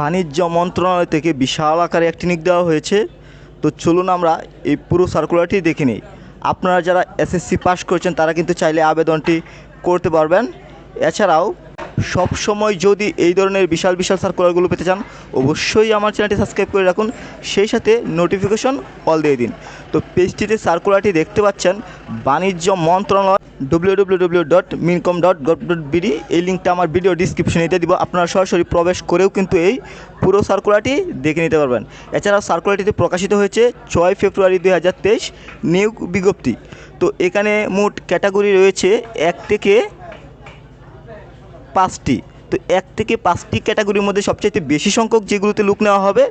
বাণিজ্য মন্ত্রণালয় থেকে বিশাল আকারে একটি নিক দেওয়া হয়েছে। তো চলুন আমরা এই পুরো সার্কুলারটি দেখে নিই। আপনারা যারা এসএসসি পাস করেছেন, তারা কিন্তু চাইলে আবেদনটি করতে পারবেন। এছাড়াও সব সময় যদি এই ধরনের বিশাল বিশাল সার্কুলারগুলো পেতে চান, অবশ্যই আমার চ্যানেলটি সাবস্ক্রাইব করে রাখুন। সেই সাথে নোটিফিকেশন অল দিয়ে দিন। তো পেজটিতে সার্কুলারটি দেখতে পাচ্ছেন, বাণিজ্য মন্ত্রণালয় বিডি এই লিঙ্কটা আমার ভিডিও ডিসক্রিপশনে দিয়ে দিব। আপনারা সরাসরি প্রবেশ করেও কিন্তু এই পুরো সার্কুলারটি দেখে নিতে পারবেন। এছাড়াও সার্কুলারটিতে প্রকাশিত হয়েছে ছয় ফেব্রুয়ারি দুই হাজার তেইশ নিয়োগ বিজ্ঞপ্তি। তো এখানে মোট ক্যাটাগরি রয়েছে এক থেকে পাঁচটি। তো এক থেকে পাঁচটি ক্যাটাগরির মধ্যে সবচাইতে বেশি সংখ্যক যেগুলোতে লুক নেওয়া হবে,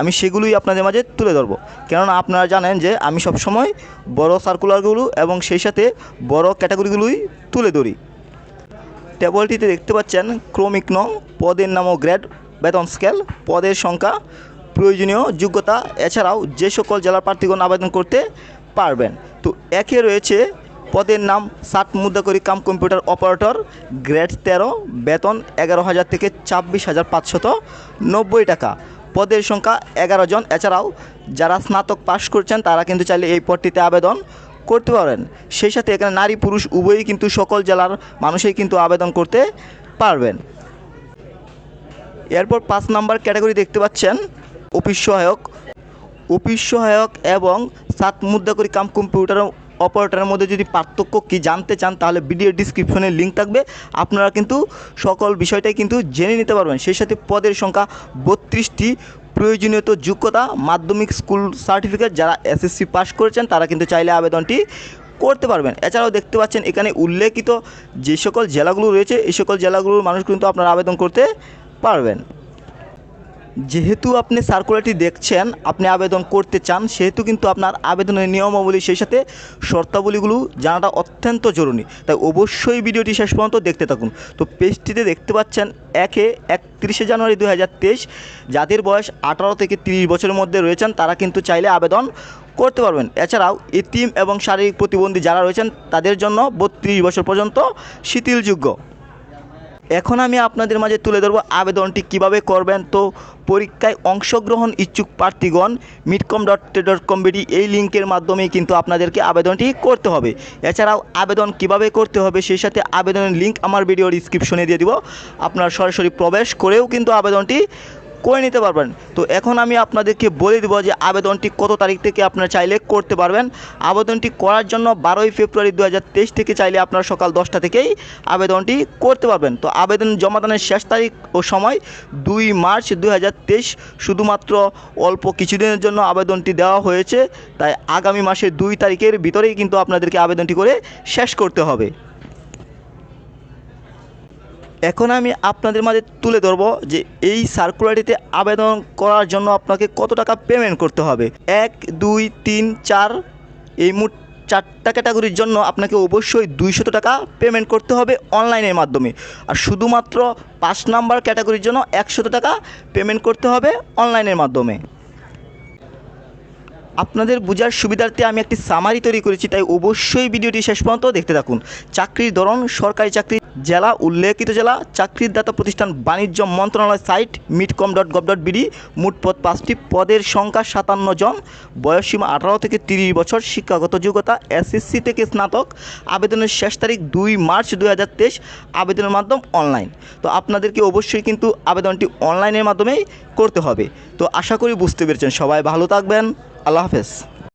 আমি সেগুলোই আপনাদের মাঝে তুলে ধরবো। কেননা আপনারা জানেন যে আমি সবসময় বড় সার্কুলারগুলো এবং সেই সাথে বড় ক্যাটাগরিগুলোই তুলে ধরি। টেবলটিতে দেখতে পাচ্ছেন ক্রমিক নং, পদের নাম ও গ্রেড বেতন স্কেল পদের সংখ্যা, প্রয়োজনীয় যোগ্যতা, এছাড়াও যে সকল জেলার প্রার্থীগণ আবেদন করতে পারবেন। তো একে রয়েছে পদের নাম ষাট মুদ্রাকরি কাম কম্পিউটার অপারেটর, গ্রেড তেরো, বেতন এগারো হাজার থেকে ছাব্বিশ হাজার পাঁচশত নব্বই টাকা। পদের সংখ্যা এগারো জন। এছাড়াও যারা স্নাতক পাশ করছেন, তারা কিন্তু চাইলে এই পদটিতে আবেদন করতে পারেন সেই সাথে এখানে নারী পুরুষ উভয়ই কিন্তু সকল জেলার মানুষই কিন্তু আবেদন করতে পারবেন। এরপর পাঁচ নাম্বার ক্যাটাগরি দেখতে পাচ্ছেন, অফিস সহায়ক। অফিস সহায়ক এবং সাত মুদ্রা করি কাম কম্পিউটার অপারেটরের মধ্যে যদি পার্থক্য কি জানতে চান, তাহলে ভিডিও ডিসক্রিপশনে লিঙ্ক থাকবে। আপনারা কিন্তু সকল বিষয়টাই কিন্তু জেনে নিতে পারবেন। সেই সাথে পদের সংখ্যা বত্রিশটি। প্রয়োজনীয় যোগ্যতা, মাধ্যমিক স্কুল সার্টিফিকেট যারা এসএসসি পাস করেছেন, তারা কিন্তু চাইলে আবেদনটি করতে পারবেন। এছাড়াও দেখতে পাচ্ছেন, এখানে উল্লেখিত যে সকল জেলাগুলো রয়েছে এই সকল জেলাগুলোর মানুষ কিন্তু আপনারা আবেদন করতে পারবেন। যেহেতু আপনি সার্কুলারটি দেখছেন, আপনি আবেদন করতে চান, সেহেতু কিন্তু আপনার আবেদনের নিয়মাবলী সেই সাথে শর্তাবলীগুলো জানাটা অত্যন্ত জরুরি। তাই অবশ্যই ভিডিওটি শেষ পর্যন্ত দেখতে থাকুন। তো পেজটিতে দেখতে পাচ্ছেন, একে একত্রিশে জানুয়ারি দু হাজার তেইশ, যাদের বয়স আঠারো থেকে তিরিশ বছরের মধ্যে রয়েছেন, তারা কিন্তু চাইলে আবেদন করতে পারবেন। এছাড়াও এতিম এবং শারীরিক প্রতিবন্ধী যারা রয়েছেন, তাদের জন্য বত্রিশ বছর পর্যন্ত শিথিলযোগ্য। এখন আমি আপনাদের মাঝে তুলে ধরবো আবেদনটি কীভাবে করবেন। তো পরীক্ষায় অংশগ্রহণ ইচ্ছুক প্রার্থীগণ, মিটকম ডট ডট কম বিডি এই লিঙ্কের মাধ্যমেই কিন্তু আপনাদেরকে আবেদনটি করতে হবে। এছাড়াও আবেদন কীভাবে করতে হবে সেই সাথে আবেদনের লিঙ্ক আমার ভিডিও ডিসক্রিপশনে দিয়ে দিব। আপনারা সরাসরি প্রবেশ করেও কিন্তু আবেদনটি করে নিতে পারবেন। তো এখন আমি আপনাদেরকে বলে দেবো যে আবেদনটি কত তারিখ থেকে আপনারা চাইলে করতে পারবেন। আবেদনটি করার জন্য বারোই ফেব্রুয়ারি দু হাজার তেইশ থেকে চাইলে আপনারা সকাল দশটা থেকেই আবেদনটি করতে পারবেন। তো আবেদন জমাদানের শেষ তারিখ ও সময় দুই মার্চ দু হাজার তেইশ। শুধুমাত্র অল্প কিছুদিনের জন্য আবেদনটি দেওয়া হয়েছে। তাই আগামী মাসের দুই তারিখের ভিতরেই কিন্তু আপনাদেরকে আবেদনটি করে শেষ করতে হবে। এখন আমি আপনাদের মাঝে তুলে ধরবো যে এই সার্কুলারটিতে আবেদন করার জন্য আপনাকে কত টাকা পেমেন্ট করতে হবে। এক, দুই, তিন, চার, এই মোট চারটা ক্যাটাগরির জন্য আপনাকে অবশ্যই দুইশত টাকা পেমেন্ট করতে হবে অনলাইনের মাধ্যমে। আর শুধুমাত্র পাঁচ নাম্বার ক্যাটাগরির জন্য একশত টাকা পেমেন্ট করতে হবে অনলাইনের মাধ্যমে। আপনাদের বোঝার সুবিধার্থে আমি একটি সামারি তৈরি করেছি, তাই অবশ্যই ভিডিওটি শেষ পর্যন্ত দেখতে থাকুন। চাকরির ধরন, সরকারি চাকরি জেলা, উল্লেখিত জেলা চাকরিদাতা প্রতিষ্ঠান, বাণিজ্য মন্ত্রণালয় সাইট মিটকম ডট গভ ডট বিডি মোট পদ পাঁচটি। পদের সংখ্যা সাতান্ন জন। বয়সসীমা আঠারো থেকে তিরিশ বছর। শিক্ষাগত যোগ্যতা এসএসসি থেকে স্নাতক। আবেদনের শেষ তারিখ দুই মার্চ দুই হাজার তেইশ। আবেদনের মাধ্যম অনলাইন। তো আপনাদেরকে অবশ্যই কিন্তু আবেদনটি অনলাইনের মাধ্যমেই করতে হবে। তো আশা করি বুঝতে পেরেছেন। সবাই ভালো থাকবেন। আল্লাহ হাফেজ।